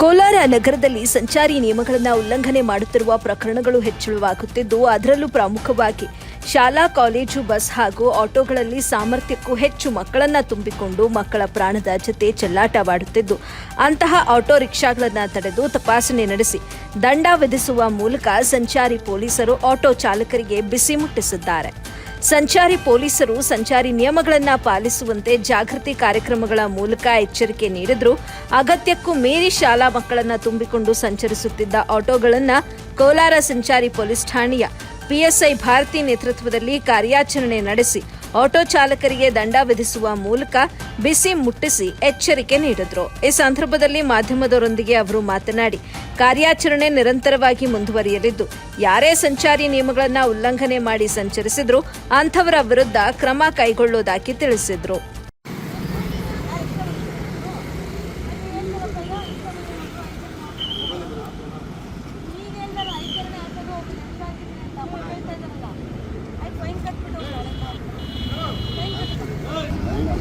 ಕೋಲಾರ ನಗರದಲ್ಲಿ ಸಂಚಾರಿ ನಿಯಮಗಳನ್ನು ಉಲ್ಲಂಘನೆ ಮಾಡುತ್ತಿರುವ ಪ್ರಕರಣಗಳು ಹೆಚ್ಚಳವಾಗುತ್ತಿದ್ದು, ಅದರಲ್ಲೂ ಪ್ರಮುಖವಾಗಿ ಶಾಲಾ, ಕಾಲೇಜು, ಬಸ್ ಹಾಗೂ ಆಟೋಗಳಲ್ಲಿ ಸಾಮರ್ಥ್ಯಕ್ಕೂ ಹೆಚ್ಚು ಮಕ್ಕಳನ್ನು ತುಂಬಿಕೊಂಡು ಮಕ್ಕಳ ಪ್ರಾಣದ ಜತೆ ಚೆಲ್ಲಾಟವಾಡುತ್ತಿದ್ದು, ಅಂತಹ ಆಟೋ ರಿಕ್ಷಾಗಳನ್ನು ತಡೆದು ತಪಾಸಣೆ ನಡೆಸಿ ದಂಡ ವಿಧಿಸುವ ಮೂಲಕ ಸಂಚಾರಿ ಪೊಲೀಸರು ಆಟೋ ಚಾಲಕರಿಗೆ ಬಿಸಿ ಮುಟ್ಟಿಸಿದ್ದಾರೆ. ಸಂಚಾರಿ ಪೊಲೀಸರು ಸಂಚಾರಿ ನಿಯಮಗಳನ್ನು ಪಾಲಿಸುವಂತೆ ಜಾಗೃತಿ ಕಾರ್ಯಕ್ರಮಗಳ ಮೂಲಕ ಎಚ್ಚರಿಕೆ ನೀಡಿದ್ರು. ಅಗತ್ಯಕ್ಕೂ ಮೀರಿ ಶಾಲಾ ಮಕ್ಕಳನ್ನು ತುಂಬಿಕೊಂಡು ಸಂಚರಿಸುತ್ತಿದ್ದ ಆಟೋಗಳನ್ನು ಕೋಲಾರ ಸಂಚಾರಿ ಪೊಲೀಸ್ ಠಾಣೆಯ ಪಿಎಸ್ಐ ಭಾರತಿ ನೇತೃತ್ವದಲ್ಲಿ ಕಾರ್ಯಾಚರಣೆ ನಡೆಸಿ ಆಟೋ ಚಾಲಕರಿಗೆ ದಂಡ ವಿಧಿಸುವ ಮೂಲಕ ಬಿಸಿ ಮುಟ್ಟಿಸಿ ಎಚ್ಚರಿಕೆ ನೀಡಿದ್ರು. ಈ ಸಂದರ್ಭದಲ್ಲಿ ಮಾಧ್ಯಮದವರೊಂದಿಗೆ ಅವರು ಮಾತನಾಡಿ, ಕಾರ್ಯಾಚರಣೆ ನಿರಂತರವಾಗಿ ಮುಂದುವರಿಯಲಿದ್ದು, ಯಾರೇ ಸಂಚಾರಿ ನಿಯಮಗಳನ್ನು ಉಲ್ಲಂಘನೆ ಮಾಡಿ ಸಂಚರಿಸಿದ್ರು ಅಂಥವರ ವಿರುದ್ಧ ಕ್ರಮ ಕೈಗೊಳ್ಳುವುದಾಗಿ ತಿಳಿಸಿದ್ರು.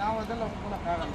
ನಾವು ಅದೆಲ್ಲ ಒಪ್ಕೊಳ್ಳೋಕ್ಕಾಗಲ್ಲ